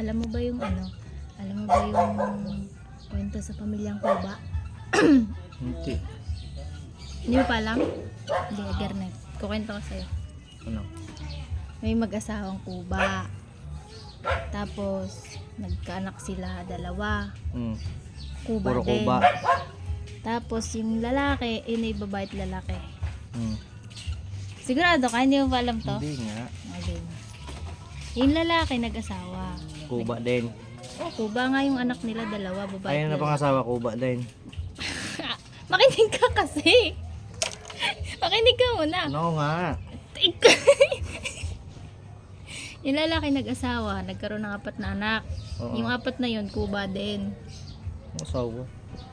alam mo ba yung ano? Alam mo ba yung kwento sa pamilyang Kuba? Hindi. Hindi mo pa alam? Hindi, Garnet. Kukwento ko sa'yo. Ano? May mag-asawang Kuba. Tapos, nagkaanak sila dalawa. Mm. Kuba Puro din. kuba. Tapos, yung lalaki, yun ay babae at lalaki. Mm. Sigurado ka, hindi mo pa alam to? Hindi nga. Okay. Yung lalaki nag-asawa. Kuba din. Oh, Kuba nga yung anak nila dalawa, babae. Ayun na pangasawa, kuba din. Makinig ka kasi. Makinig ka muna. Ano nga? yung lalaki nag-asawa, nagkaroon ng apat na anak. Oo. Yung apat na yun, Kuba din. Asawa.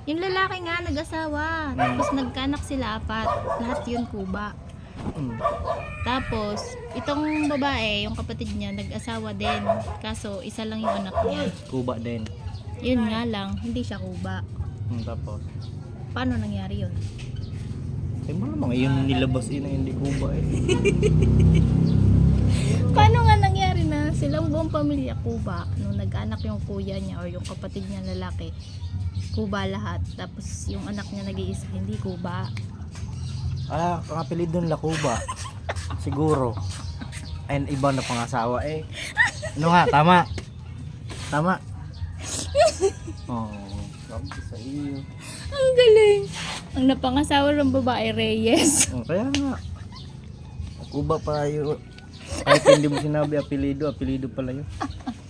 Yung lalaki nga nag-asawa, tapos nagkaanak sila apat. Lahat yun Kuba. Mm. Tapos, itong babae, yung kapatid niya, nag-asawa din. Kaso, isa lang yung anak niya. Kuba din. Yun nga lang, hindi siya Kuba. Mm, tapos. Paano nangyari yun? Eh, malamang yun nilabas ina hindi kuba eh. Paano nga nangyari na silang buong pamilya Kuba, nung nag-anak yung kuya niya or yung kapatid niya lalaki, Kuba lahat. Tapos yung anak niya nag-iisa, hindi Kuba. Ah, ang apelid doon la kuba. Siguro. Ayun, iba na pangasawa eh. Ano nga, tama. Tama. Oh, sabi sa iyo. Ang galing! Ang napangasawa ng babae, Reyes. Oh, kaya nga. Kuba pa yun. Kahit hindi mo sinabi apelido, apelido pala yun.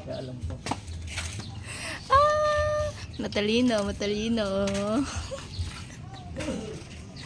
Kaya alam ko. Ah, matalino, matalino.